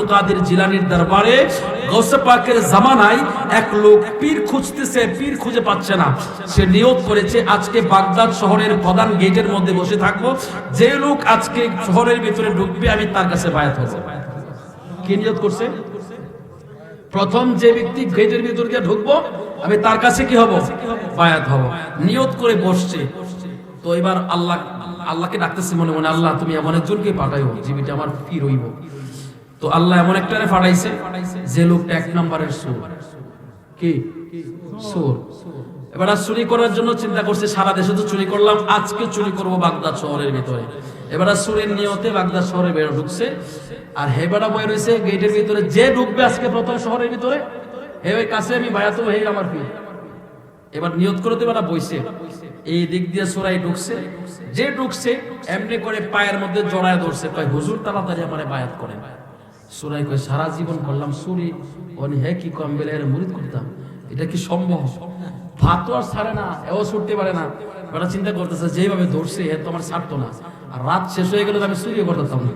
কাদের জিলানির দরবারে জামানায় এক লোক পীর খুঁজতেছে, পীর খুঁজে পাচ্ছে না। সে নিয়ত করেছে, আজকে বাগদাদ শহরের প্রধান গেটের মধ্যে বসে থাকব। যে লোক আজকে শহরের ভিতরে ঢুকবে, আমি তার কাছে বায়াত নিয়ত করছে? প্রথম যে ব্যক্তি গেটের ভিতর দিয়ে ঢুকবো, আমি তার কাছে কি হব? বায়াত হব। নিয়ত করে বসছে। তো এবার আল্লাহ, আল্লাহকে ডাকতেছে মনে মনে, আল্লাহ, তুমি এমন একজনকে পাঠাইও জীবিটা আমার ফির হইব। তো আল্লাহ এমন একটা ফাটাইছে যে লোকটা এক নম্বরের সুর কি? সুর এবার চুরি করার জন্য চিন্তা করছে, সারা দেশে তো চুরি করলাম, আজকে চুরি করব বাগদাদ শহরের ভিতরে। এবার চুরির নিয়তে বাগদাদ শহরে বের ঢুকছে। আর হেবাটা বয়ে রয়েছে, গেটের ভিতরে যে ঢুকবে আজকে প্রথম শহরের ভিতরে, হে ওই কাছে আমি বায়াতো হে আমার পীর এবার নিয়ত করে দেবে না বইছে। এই দিক দিয়ে সোরাই ঢুকছে। যে ঢুকছে, এমনি করে পায়ের মধ্যে জড়ায় ধরছে। কয়, হুজুর, তাড়াতাড়ি আমারে বায়াত করেন। সুরাই কয়, সারা জীবন করলাম সুরি অনি হে কি কম বেলে এর মুরিদ করতাম। এটা কি সম্ভব? ভাত আর ছাড়ে না, এও ছুটতে পারে না। বেটা চিন্তা করতেছে যেভাবে ধরছে হে তো আমার ছাড়তো না। আর রাত শেষ হয়ে গেলে আমি চুরিও করতাম না।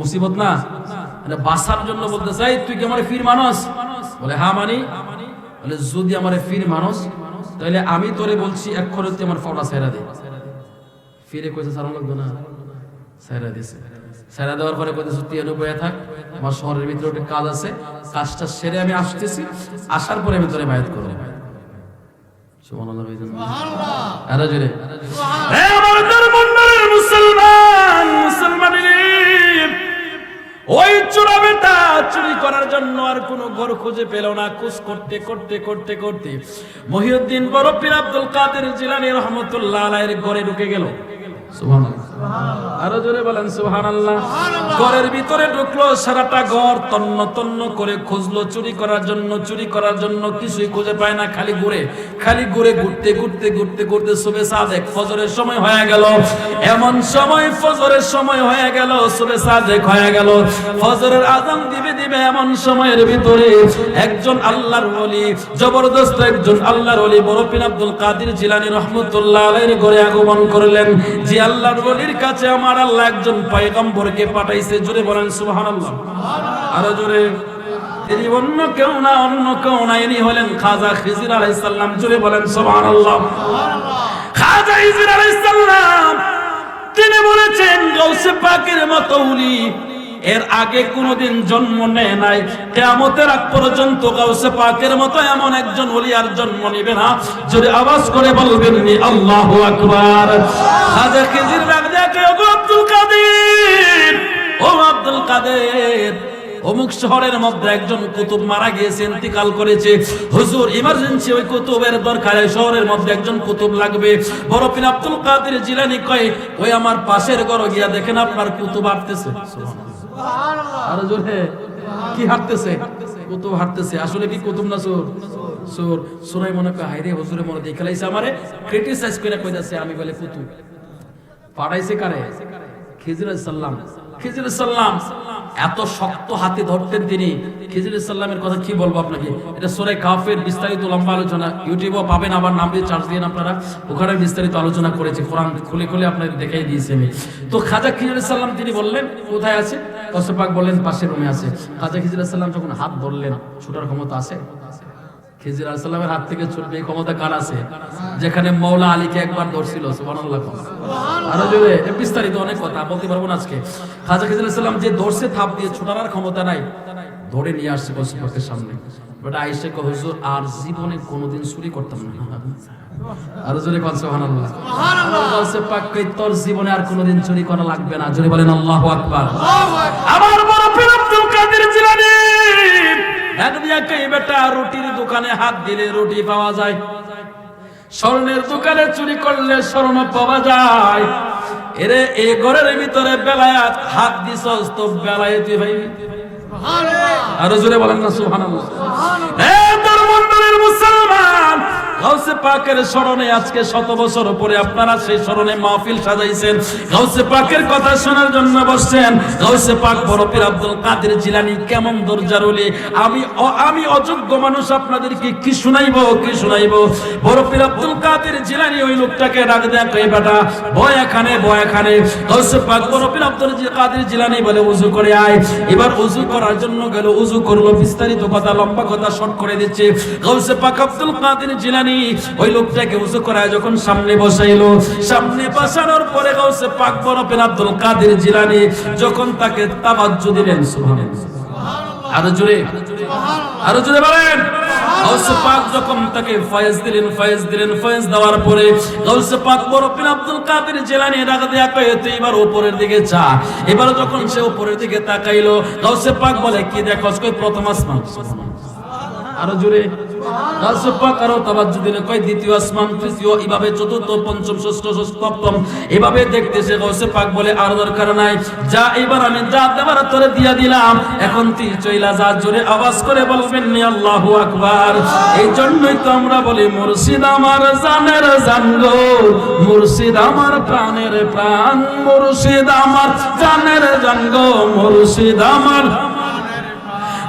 মুসিবত না? মানে বাঁচার জন্য বলতে চাই তুই কি আমার ফির মানুষ? বলে হ্যাঁ মানি। বলে, যদি আমার ফির মানুষ তাহলে আমি তোরে বলছি, এক তুই আমার ফটা সেরা দে। ফিরে কইছে সারা লাগবে না। সেরা দিছে। সেরা দেওয়ার পরে তুই বয়ে থাক আমার শহরের ভিতরে একটা কাজ আছে কাজটা সেরে আমি আসতেছি আসার পরে আমি তোরে বায়াত করব। সুবহানাল্লাহ আরে জোরে। হে আমার ধর্মমন্ডলের মুসলমান মুসলমানের ওই চোরা বেটা চুরি করার জন্য আর কোনো ঘর খুঁজে পেল না। কুস করতে করতে করতে করতে মহিউদ্দিন বড় পীর আব্দুল কাদের জিলানী রহমতুল্লাহ আলাইহির ঘরে ঢুকে গেল। সুবহানাল্লাহ। আরও জোরে বলেন সুবহানাল্লাহ। ঘরের ভিতরে ঢুকলো সারাটা ঘর তন্ন তন্ন করে খুঁজলো চুরি করার জন্য চুরি করার জন্য কিছুই খুঁজে পায় না খালি ঘুরে খালি ঘুরে ঘুরতে ঘুরতে ঘুরতে ঘুরতে সাদেক ফজরের সময় হয়ে গেল। এমন সময় ফজরের সময় হয়ে গেল সাদেক হয়ে গেল। ফজরের আজান দিবে দিবে এমন সময়ের ভিতরে একজন আল্লাহর ওলি জবরদস্ত একজন আল্লাহর ওলি বড় পীর আব্দুল কাদের জিলানী রহমতুল্লাহ আলাইহির ঘরে আগমন করলেন। যে আল্লাহর ওলির কাছে আমার আল্লাহ একজন পয়গম্বরকে পাঠাইছে। জুড়ে বলেন, সুবহানাল্লাহ। আরও জোরে। তিনি অন্য কেউ না, অন্য কেউ না। ইনি হলেন খাজা খিজির আলাইহিস সালাম। জুড়ে বলেন, সুবহানাল্লাহ। খাজা খিজির আলাইহিস সালাম, তিনি বলেছেন গৌসে পাকের মতো উনি এর আগে কোনোদিন জন্ম নেয় নাই। কেয়ামতের আগ পর্যন্ত গাউসে পাকের মতো এমন একজন আর জন্ম নিবে না। যদি আওয়াজ করে বলবেন নি, আল্লাহু আকবার। খাজা খিজির ও আব্দুল কাদের। ও আব্দুল কাদের অমুক শহরের মধ্যে একজন কুতুব মারা গিয়েছে ইন্তিকাল করেছে। হুজুর ইমার্জেন্সি ওই কুতুবের দরকার শহরের মধ্যে একজন কুতুব লাগবে। বড় পিন আব্দুল কাদের জিলানি কয় ওই আমার পাশের ঘর গিয়া দেখেন আপনার কুতুব হাঁটতেছে। আরও জোরে। কি হাঁটতেছে? কুতুব হাঁটতেছে। আসলে কি কুতুব না সুর সুর সুরাই মনে কয় হাইরে হুজুরে মনে দেখে লাইছে আমারে? ক্রিটিসাইজ করে কইতাছে আমি বলে কুতুব পাঠাইছে কারে? খিজির সাল্লাম। খিজির সাল্লাম এত শক্ত হাতে ধরতেন তিনি। খিজির সাল্লামের কথা কি বলব আপনাকে? এটা সোরে কাফের বিস্তারিত লম্বা আলোচনা। ইউটিউবেও পাবেন, আবার নাম দিয়ে চার্জ দিয়ে আপনারা। ওখানে বিস্তারিত আলোচনা করেছি, কোরআন খুলে খুলে আপনাদের দেখাই দিয়েছি আমি। তো খাজা খিজির সাল্লাম তিনি বললেন, কোথায় আছে? কসপাক বললেন, পাশের রুমে আছে। খাজা খিজির সাল্লাম যখন হাত ধরলেন, ছোটার ক্ষমতা আছে? খিজির আলাইসাল্লামের হাত থেকে ছুটবে এই ক্ষমতা কার আছে? যেখানে মৌলা আলীকে একবার ধরছিল সুবহানাল্লাহ আরও জোরে বিস্তারিত অনেক কথা বলতে পারব না আজকে। খাজা খিজির আলাইসাল্লাম যে ধরছে থাপ দিয়ে ছোটার ক্ষমতা নাই ধরে নিয়ে আসছে সামনে। বাট হুজুর আর জীবনে কোনোদিন চুরি করতাম না। আরও জোরে কন সুবহানাল্লাহ। সুবহানাল্লাহ। পাক কই তোর জীবনে আর কোনোদিন চুরি করা লাগবে না। জোরে বলেন আল্লাহু আকবার। আমার বড় পীর আব্দুল কাদের জিলানী এক দিয়া বেটা রুটির দোকানে হাত দিলে রুটি পাওয়া যায়। স্বর্ণের দোকানে চুরি করলে স্বর্ণ পাওয়া যায়। এরে এই ঘরের ভিতরে বেলায় হাত দিছস তো বেলায় তুই ভাই। আরও জোরে বলেন না সুবহানাল্লাহ। গাউসে পাকের স্মরণে আজকে শত বছর পরে আপনারা সেই স্মরণে মাহফিল সাজাইছেন। গাউসে পাকের কথা শোনার জন্য বসছেন। গাউসে পাক আব্দুল কাদের জিলানি কেমন দরজার ওলি আমি আমি অযোগ্য মানুষ আপনাদেরকে কি শুনাইবো কি শুনাইবো? আব্দুল কাদের জিলানি ওই লোকটাকে ডাক কই বেটা, বয় এখানে বয় এখানে গাউসে পাক আব্দুল কাদের জিলানি বলে, উজু করে আয়। এবার উজু করার জন্য গেল, উজু করল, বিস্তারিত কথা, লম্বা কথা, শর্ট করে দিচ্ছে। গাউসে পাক আব্দুল কাদের জিলানি ওই লোকটাকে উজু করায় যখন সামনে বসাইলো, সামনে বসানোর পরে গাউসে পাক বড় পীর আব্দুল কাদের জিলানি যখন তাকে তাবাজ্জু দিলেন আরও জোরে আরও জোরে বলেন। এবার উপরের দিকে চা এবার যখন সে উপরের দিকে তাকাইলো পাক বলে, কি আরও জোরে কয় দ্বিতীয় আসমান, তৃতীয়, এভাবে চতুর্থ, পঞ্চম, ষষ্ঠ সপ্তম, এভাবে দেখতেছে গাউসে পাক বলে আর দরকার নাই। যা এবার আমি যা দেবার তোরে দিয়া দিলাম, এখন তুই চইলা যা জোরে আওয়াজ করে বলবেন নি আল্লাহু আকবার। এই জন্যই তো আমরা বলি, মুর্শিদ আমার জানের জান গো মুর্শিদ আমার প্রাণের প্রাণ, মুর্শিদ আমার জানের জান গো মুর্শিদ আমার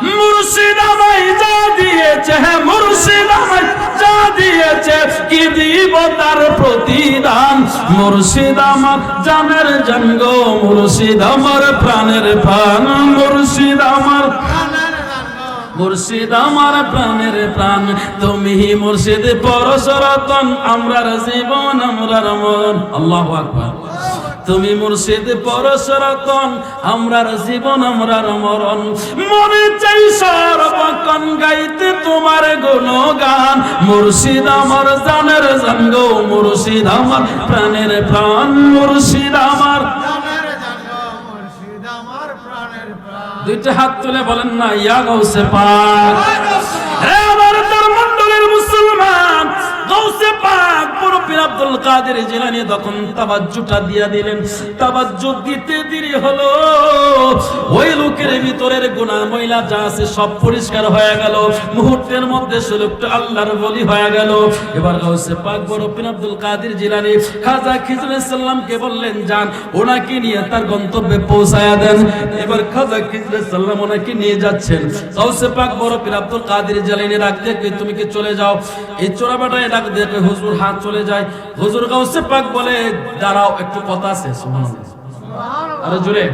মুর্শিদ আমায় যা দিয়েছে মুর্শিদ আমায় যা দিয়েছে, কি দিব তার প্রতিদান? মুর্শিদ আমার জানের জঙ্গ মুর্শিদ আমার প্রাণের প্রাণ মুর্শিদ আমার মুর্শিদ আমার প্রাণের প্রাণ। তুমি মুর্শিদ পরশরতন আমরার জীবন, আমরার মন। আল্লাহু আকবার। তুমি মুর্শিদ পরশরতন আমরার জীবন আমরার মরণ। মনে চাই সর্বক্ষণ গাইতে তোমার গুণগান। মুর্শিদ আমার জানের জঙ্গ, মুর্শিদ আমার প্রাণের প্রাণ, মুর্শিদ আমার। দুইটা হাত তুলে বলেন না, ইয়া গৌসে পাক। আব্দুল কাদের জিলানী তখন তাবাজ্জুটা দিয়া দিলেন। তাবাজ্জু দিতে দেরি হলো। ওই লোকের ভিতরের গুনাহ ময়লা যা আছে সব পরিষ্কার হয়ে গেল। মুহূর্তের মধ্যে সে লোকটা আল্লাহর বলি হয়ে গেল। এবার গৌসে পাক বড় পীর আব্দুল কাদের জিলানী খাজা খিজুর সাল্লামকে বললেন যান ওনাকে নিয়ে তার গন্তব্যে পৌঁছায়া দেন। এবার খাজা খিজুর সাল্লাম ওনাকে নিয়ে যাচ্ছেন। গৌসে পাক বড় পীর আব্দুল কাদের জিলানী ডাক দিয়ে তুমি কি চলে যাও? এই চোরাবাটায় দিয়ে কই, হুজুর হাত চলে যায়। হুজুর গৌসে পাক বলে দাঁড়াও একটু কথা আছে সুবহানাল্লাহ। জোরে?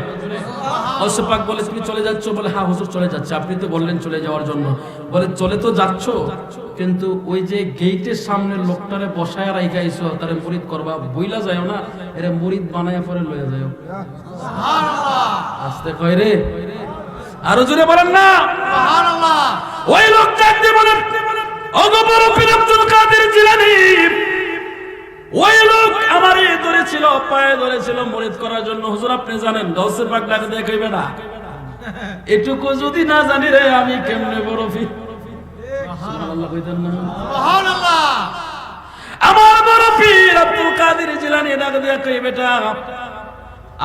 গৌসে পাক বলে তুমি চলে যাচ্ছ? বলে হ্যাঁ হুজুর চলে যাচ্ছে। আপনি তো বললেন চলে যাওয়ার জন্য। বলে চলে তো যাচ্ছ কিন্তু ওই যে গেটের সামনে লোকটারে বসায় রাইখাইছো তারে মুরিদ করবা বইলা যায় না এরে মুরিদ বানায়া পরে লয়ে যায় আস্তে কয় রে? আরও জোরে বলেন না। ওই আব্দুল কাদের জিলানী ওই লোক আমারে ধরেছিল পায়ে ধরেছিল মরিদ করার জন্য। হুজুর আপনি জানেন পাক ডাক দিয়ে না। এটুকু যদি না জানি রে আমি কেমনে বরফি সুবহানাল্লাহ কইতেন না। সুবহানাল্লাহ। আমার বড় পীর আব্দুল কাদের জিলানী ডাক দিয়া কই বেটা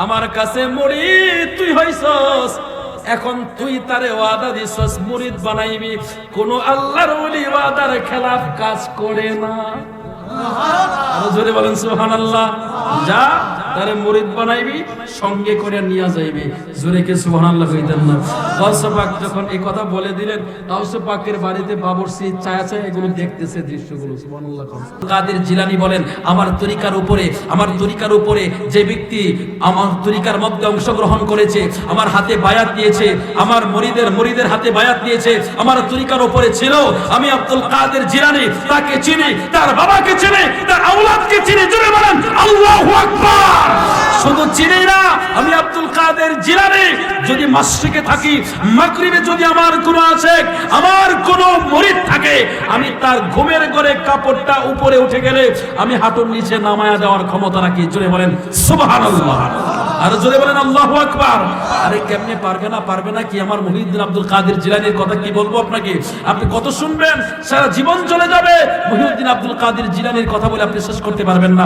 আমার কাছে মুরিদ তুই হইছস। এখন তুই তারে ওয়াদা দিছস মুরিদ বানাইবি। কোন আল্লাহর ওলি ওয়াদার খেলাফ কাজ করে না। আমার তরিকার উপরে, আমার তরিকার উপরে যে ব্যক্তি আমার তরিকার মধ্যে অংশগ্রহণ করেছে, আমার হাতে বায়াত দিয়েছে, আমার মুরিদের মুরিদের হাতে বায়াত দিয়েছে, আমার তরিকার উপরে ছিল, আমি আব্দুল কাদের জিলানি, তাকে চিনি, তার বাবাকে চিনি তার আওলাদকে চিনে জুড়ে বলেন, আল্লাহু আকবার। শুধু চিনি না, আমি আব্দুল কাদের জিলানি, যদি মাসরিকে থাকি, মাগরিবে যদি আমার কোনো আছে, আমার কোনো মুরিদ থাকে, আমি তার ঘুমের ঘরে কাপড়টা উপরে উঠে গেলে, আমি হাঁটুর নিচে নামায়া দেওয়ার ক্ষমতা রাখি, জোরে বলেন, সুবহানাল্লাহ। আর জোরে বলেন, আল্লাহু আকবার। আরে কেমনে পারবে না পারবে না কি? আমার মহিউদ্দিন আব্দুল কাদের জিলানির কথা কি বলব আপনাকে? আপনি কত শুনবেন? সারা জীবন চলে যাবে মহিউদ্দিন আব্দুল কাদের জিলানির কথা বলে আপনি শেষ করতে পারবেন না।